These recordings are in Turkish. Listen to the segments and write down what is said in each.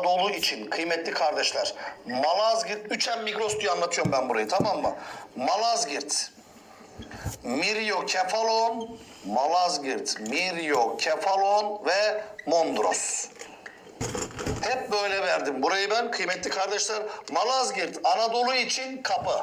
Anadolu için kıymetli kardeşler. Malazgirt, üçen Migros diye anlatıyorum ben burayı tamam mı? Malazgirt, Miryo Kefalon, Malazgirt, Miryo Kefalon ve Mondros. Hep böyle verdim. Burayı ben kıymetli kardeşler Malazgirt Anadolu için kapı.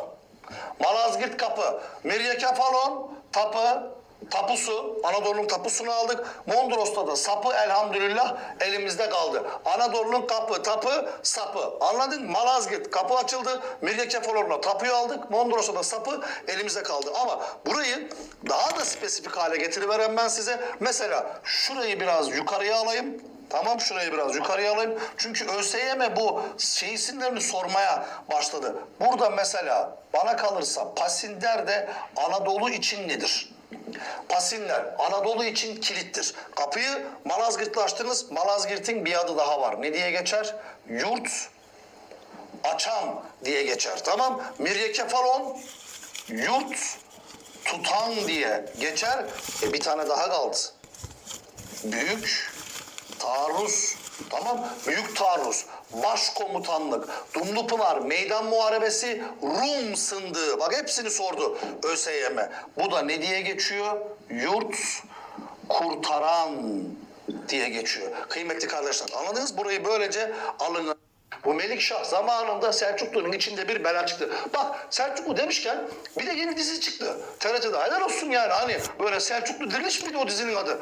Malazgirt kapı. Miryakefalon tapı. Tapusu, Anadolu'nun tapusunu aldık. Mondros'ta da sapı elhamdülillah elimizde kaldı. Anadolu'nun kapı, tapı, sapı. Anladın mı? Malazgirt kapı açıldı. Miryakefalon'la tapuyu aldık. Mondros'ta da sapı elimizde kaldı. Ama burayı daha da spesifik hale getiriveren ben size. Mesela şurayı biraz yukarıya alayım. Tamam şurayı biraz yukarıya alayım. Çünkü ÖSYM bu şey isimlerini sormaya başladı. Burada mesela bana kalırsa Pasinler de Anadolu için nedir? Pasinler Anadolu için kilittir. Kapıyı Malazgirt'le açtınız. Malazgirt'in bir adı daha var. Ne diye geçer? Yurt açan diye geçer. Tamam. Miryekefalon yurt tutan diye geçer. E bir tane daha kaldı. Büyük taarruz. Tamam. Büyük taarruz. Başkomutanlık, Dumlupınar, Meydan Muharebesi, Rum sındığı. Bak hepsini sordu ÖSYM. Bu da ne diye geçiyor? Yurt kurtaran diye geçiyor. Kıymetli kardeşler anladınız? Burayı böylece alın. Bu Melikşah zamanında Selçuklu'nun içinde bir bela çıktı. Bak Selçuklu demişken bir de yeni dizi çıktı. TRT'de helal olsun yani hani böyle Selçuklu diriliş miydi o dizinin adı?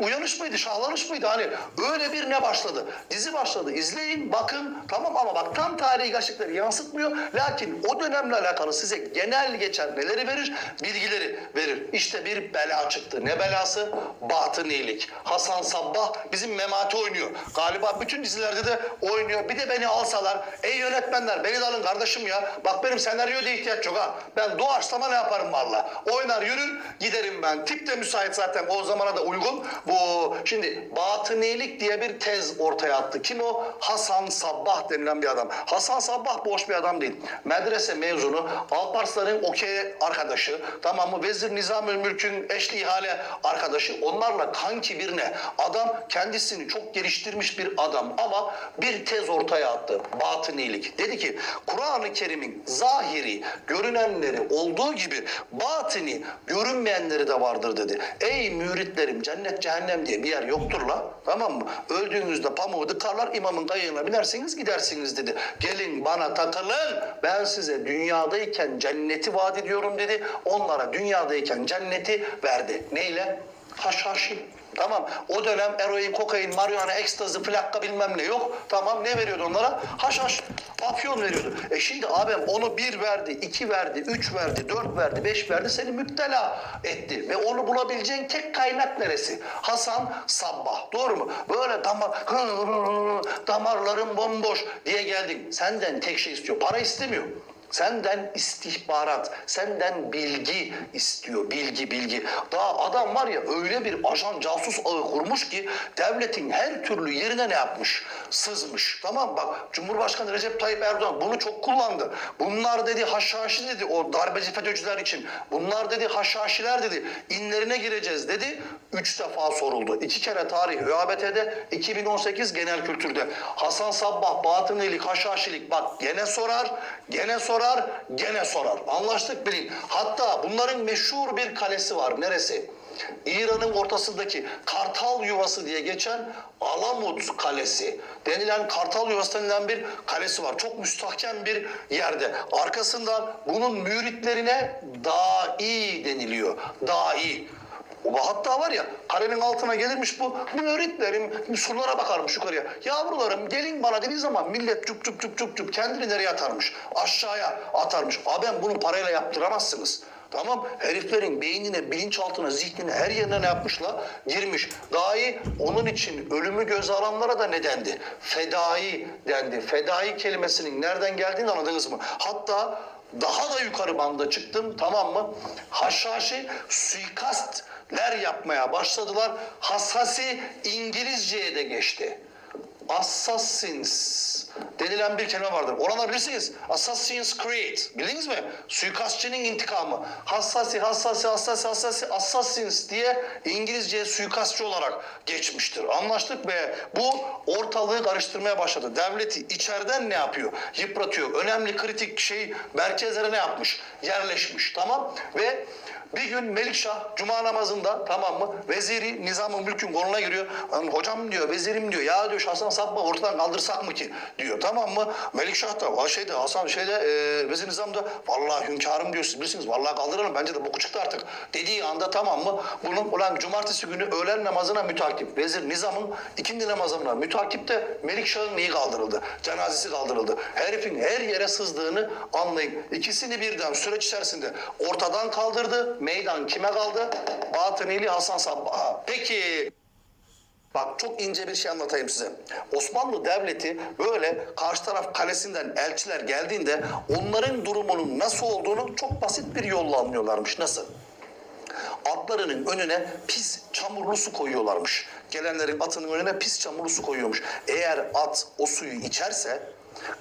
Uyanış mıydı, şahlanış mıydı hani? Öyle bir ne başladı? Dizi başladı. İzleyin, bakın tamam ama bak tam tarihi gerçekleri yansıtmıyor. Lakin o dönemle alakalı size genel geçen neleri verir? Bilgileri verir. İşte bir bela çıktı. Ne belası? Batınilik. Hasan Sabbah bizim Memati oynuyor. Galiba bütün dizilerde de oynuyor. Bir de beni alsalar. Ey yönetmenler beni de alın kardeşim ya. Bak benim senaryoya da ihtiyaç yok ha. Ben doğaçlama ne yaparım valla. Oynar yürür giderim ben. Tip de müsait zaten o zamana da uygun. Bu şimdi batınilik diye bir tez ortaya attı. Kim o? Hasan Sabbah denilen bir adam. Hasan Sabbah boş bir adam değil. Medrese mezunu. Alparslan'ın okey arkadaşı. Tamam mı? Vezir Nizamül Mülk'ün eşli ihale arkadaşı. Onlarla kanki birine. Adam kendisini çok geliştirmiş bir adam ama bir tez ortaya attı. Batınilik. Dedi ki Kur'an-ı Kerim'in zahiri görünenleri olduğu gibi batini görünmeyenleri de vardır dedi. Ey müritlerim cennet cehennem diye bir yer yoktur la. Tamam mı? Öldüğünüzde pamuğu tıkarlar imamın kayığına binersiniz gidersiniz dedi. Gelin bana takılın ben size dünyadayken cenneti vaat ediyorum dedi. Onlara dünyadayken cenneti verdi. Neyle? Haşhaşi. Tamam. O dönem eroin, kokain, marihuana, ekstazi, plakka bilmem ne yok. Tamam. Ne veriyordu onlara? Haşhaş. Afyon veriyordu. E şimdi abim onu bir verdi, iki verdi, üç verdi, dört verdi, beş verdi. Seni müptela etti. Ve onu bulabileceğin tek kaynak neresi? Hasan Sabbah. Doğru mu? Böyle damar, damarlarım bomboş diye geldin. Senden tek şey istiyor. Para istemiyor. Senden istihbarat, senden bilgi istiyor. Bilgi, bilgi. Daha adam var ya öyle bir ajan casus ağı kurmuş ki devletin her türlü yerine ne yapmış? Sızmış. Tamam bak Cumhurbaşkanı Recep Tayyip Erdoğan bunu çok kullandı. Bunlar dedi haşhaşi dedi o darbeci FETÖ'cüler için. Bunlar dedi haşhaşiler dedi. İnlerine gireceğiz dedi. Üç defa soruldu. İki kere tarih ÖABT'de, 2018 genel kültürde. Hasan Sabbah, batınilik, haşhaşilik bak gene sorar, gene sorar, gene sorar. Anlaştık bilin. Hatta bunların meşhur bir kalesi var. Neresi? İran'ın ortasındaki Kartal Yuvası diye geçen Alamut Kalesi denilen Kartal Yuvası denilen bir kalesi var. Çok müstahkem bir yerde. Arkasından bunun müritlerine Dai deniliyor. Dai. Hatta var ya kalenin altına gelirmiş bu müritlerim surlara bakarmış yukarıya. Yavrularım gelin bana dediği zaman millet cup cup cup cup cup kendini nereye atarmış? Aşağıya atarmış. Abi ben bunu parayla yaptıramazsınız. Tamam heriflerin beynine, bilinçaltına, zihnine her yerine ne yapmışlar? Girmiş. Dahi onun için ölümü göze alanlara da ne dendi? Fedai dendi. Fedai kelimesinin nereden geldiğini anladınız mı? Hatta daha da yukarı banda çıktım tamam mı? Haşhaşi suikastler yapmaya başladılar. Hassasi İngilizceye de geçti. Assassins denilen bir kelime vardır. Oralar bilirsiniz. Assassin's Creed. Bildiniz mi? Suikastçının intikamı. Hassasi, hassasi, hassasi, hassasi, assassins diye İngilizce suikastçı olarak geçmiştir. Anlaştık ve bu ortalığı karıştırmaya başladı. Devleti içeriden ne yapıyor? Yıpratıyor. Önemli kritik şey merkezlere ne yapmış? Yerleşmiş. Tamam? Ve bir gün Melikşah cuma namazında tamam mı veziri nizamın mülkün koluna giriyor. Hocam diyor vezirim diyor ya diyor Hasan Sabbah ortadan kaldırsak mı ki diyor tamam mı? Melikşah da şeyde Hasan şeyde e, vezir nizam da vallahi hünkârım diyor siz bilirsiniz vallahi kaldıralım bence de boku çıktı artık dediği anda tamam mı? Bunun ulan cumartesi günü öğlen namazına mütakip vezir nizamın ikindi namazına mütakip de Melikşah'ın neyi kaldırıldı? Cenazesi kaldırıldı. Herifin her yere sızdığını anlayın. İkisini birden süreç içerisinde ortadan kaldırdı. Meydan kime kaldı? Batınili Hasan Sabbah'a. Peki Bak çok ince bir şey anlatayım size. Osmanlı Devleti böyle karşı taraf kalesinden elçiler geldiğinde onların durumunun nasıl olduğunu çok basit bir yolla anlıyorlarmış. Nasıl? Atlarının önüne pis çamurlu su koyuyorlarmış. Gelenlerin atının önüne pis çamurlu su koyuyormuş. Eğer at o suyu içerse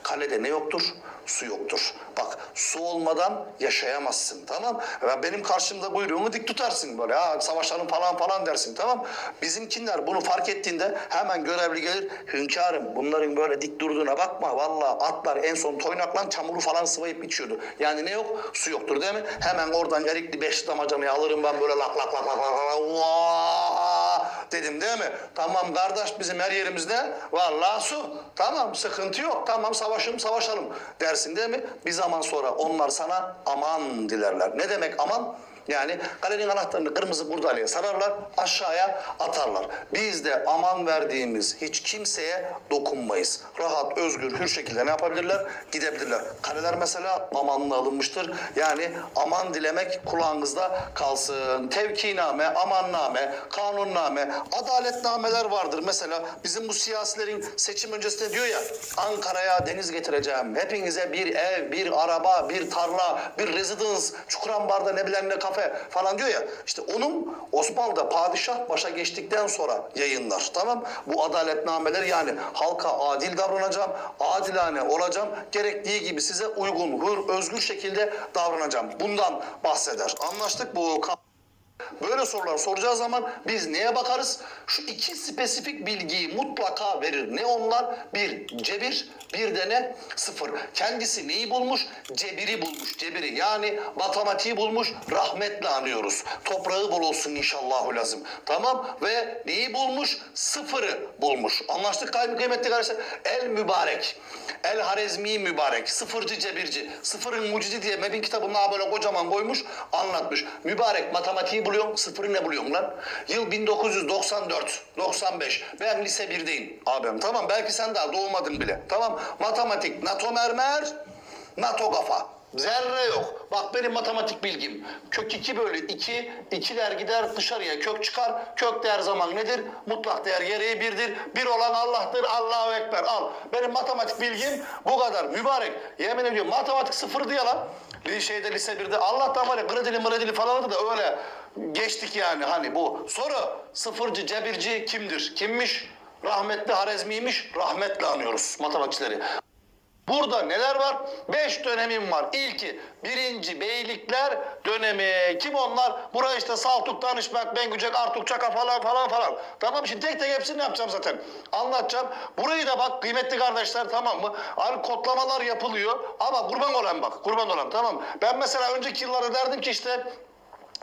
kalede ne yoktur? Su yoktur. Bak su olmadan yaşayamazsın tamam. Benim karşımda buyruğumu dik tutarsın böyle ha savaşalım falan falan dersin tamam. Bizimkiler bunu fark ettiğinde hemen görevli gelir. Hünkârım bunların böyle dik durduğuna bakma. Vallahi atlar en son toynaklan çamuru falan sıvayıp içiyordu. Yani ne yok? Su yoktur değil mi? Hemen oradan erikli beş damacanayı alırım ben böyle lak lak lak lak lak lak! Dedim değil mi? Tamam kardeş bizim her yerimizde vallahi su. Tamam sıkıntı yok. Tamam savaşalım savaşalım dersin değil mi? Bir zaman sonra onlar sana aman dilerler. Ne demek aman? Yani kalenin anahtarını kırmızı kurdaleye sararlar, aşağıya atarlar. Biz de aman verdiğimiz hiç kimseye dokunmayız. Rahat, özgür, hür şekilde ne yapabilirler? Gidebilirler. Kaleler mesela amanla alınmıştır. Yani aman dilemek kulağınızda kalsın. Tevkiname, amanname, kanunname, adaletnameler vardır. Mesela bizim bu siyasilerin seçim öncesinde diyor ya Ankara'ya deniz getireceğim. Hepinize bir ev, bir araba, bir tarla, bir residence, Çukurambar'da ne bilen ne kafe falan diyor ya. İşte onun Osmanlı'da padişah başa geçtikten sonra yayınlar. Tamam Bu adaletnameler yani halka adil davranacağım, adilane olacağım. Gerektiği gibi size uygun, hür, özgür şekilde davranacağım. Bundan bahseder. Anlaştık bu. Böyle sorular soracağı zaman biz neye bakarız? Şu iki spesifik bilgiyi mutlaka verir. Ne onlar? Bir cebir, bir de ne? Sıfır. Kendisi neyi bulmuş? Cebiri bulmuş. Cebiri yani matematiği bulmuş. Rahmetle anıyoruz. Toprağı bol olsun inşallah lazım. Tamam ve neyi bulmuş? Sıfırı bulmuş. Anlaştık kay- kıymetli kardeşler. El mübarek. El Harezmi mübarek. Sıfırcı cebirci. Sıfırın mucidi diye Mebin kitabına böyle kocaman koymuş anlatmış. Mübarek matematiği buluyorsun. Sıfırı ne buluyorsun lan? Yıl 1994, 95. Ben lise 1'deyim abim. Tamam belki sen daha doğmadın bile. Tamam matematik, NATO mermer, NATO kafa. Zerre yok. Bak benim matematik bilgim. Kök 2 bölü 2, ikiler gider dışarıya kök çıkar. Kök de her zaman nedir? Mutlak değer gereği birdir. Bir olan Allah'tır. Allahu Ekber. Al. Benim matematik bilgim bu kadar. Mübarek. Yemin ediyorum matematik sıfır diye lan. Şeyde lise 1'de Allah'tan var ya kredili mredili falan da öyle geçtik yani hani bu. Soru sıfırcı cebirci kimdir? Kimmiş? Rahmetli Harezmi'ymiş. Rahmetle anıyoruz matematikçileri. Burada neler var? Beş dönemim var. İlki birinci beylikler dönemi. Kim onlar? Buraya işte Saltuk, Danışmak, Bengücek, Artuk, Çaka falan falan falan. Tamam şimdi tek tek hepsini yapacağım zaten. Anlatacağım. Burayı da bak kıymetli kardeşler tamam mı? Abi kodlamalar yapılıyor ama kurban olan bak. Kurban olan tamam mı? Ben mesela önceki yıllarda derdim ki işte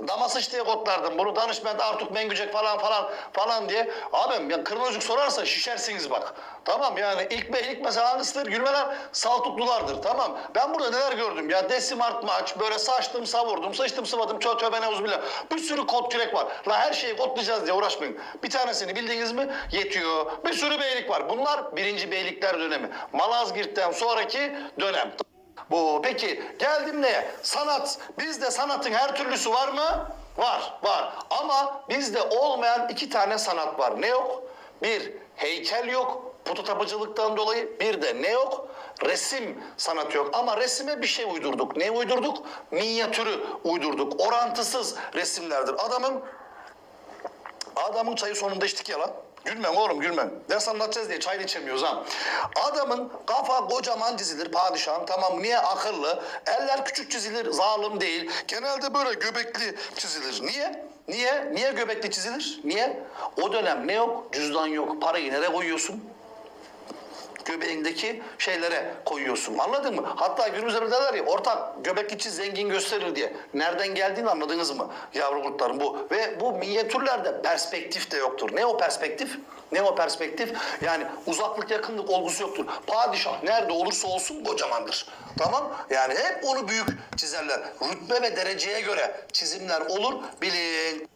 Damasıç diye kodlardım bunu. Danışment, Artuk, Mengücek falan falan falan diye. Abim ya kırmızıcık sorarsa şişersiniz bak. Tamam yani ilk beylik mesela hangisidir? Gülmeler saltuklulardır. Tamam. Ben burada neler gördüm ya. Desim artmaç, böyle saçtım, savurdum, sıçtım, sıvadım, çö tövbe neuzbillah. Bir sürü kod kürek var. La her şeyi kodlayacağız diye uğraşmayın. Bir tanesini bildiğiniz mi? Yetiyor. Bir sürü beylik var. Bunlar birinci beylikler dönemi. Malazgirt'ten sonraki dönem. Bu peki geldim neye? Sanat. Bizde sanatın her türlüsü var mı? Var, var. Ama bizde olmayan iki tane sanat var. Ne yok? Bir, heykel yok. Putu tapıcılıktan dolayı. Bir de ne yok? Resim sanatı yok. Ama resime bir şey uydurduk. Ne uydurduk? Minyatürü uydurduk. Orantısız resimlerdir. Adamın Adamın çayı sonunda içtik ya lan. Gülmem oğlum gülmem. Ders anlatacağız diye çayını içemiyoruz ha. Adamın kafa kocaman çizilir padişahım tamam niye akıllı? Eller küçük çizilir zalim değil. Genelde böyle göbekli çizilir. Niye? Niye? Niye göbekli çizilir? Niye? O dönem ne yok? Cüzdan yok. Parayı nereye koyuyorsun? Göbeğindeki şeylere koyuyorsun. Anladın mı? Hatta günümüzde bir derler ya ortak göbek içi zengin gösterir diye. Nereden geldiğini anladınız mı? Yavru kurtlarım bu. Ve bu minyatürlerde perspektif de yoktur. Ne o perspektif? Ne o perspektif? Yani uzaklık yakınlık olgusu yoktur. Padişah nerede olursa olsun kocamandır. Tamam? Yani hep onu büyük çizerler. Rütbe ve dereceye göre çizimler olur bilin.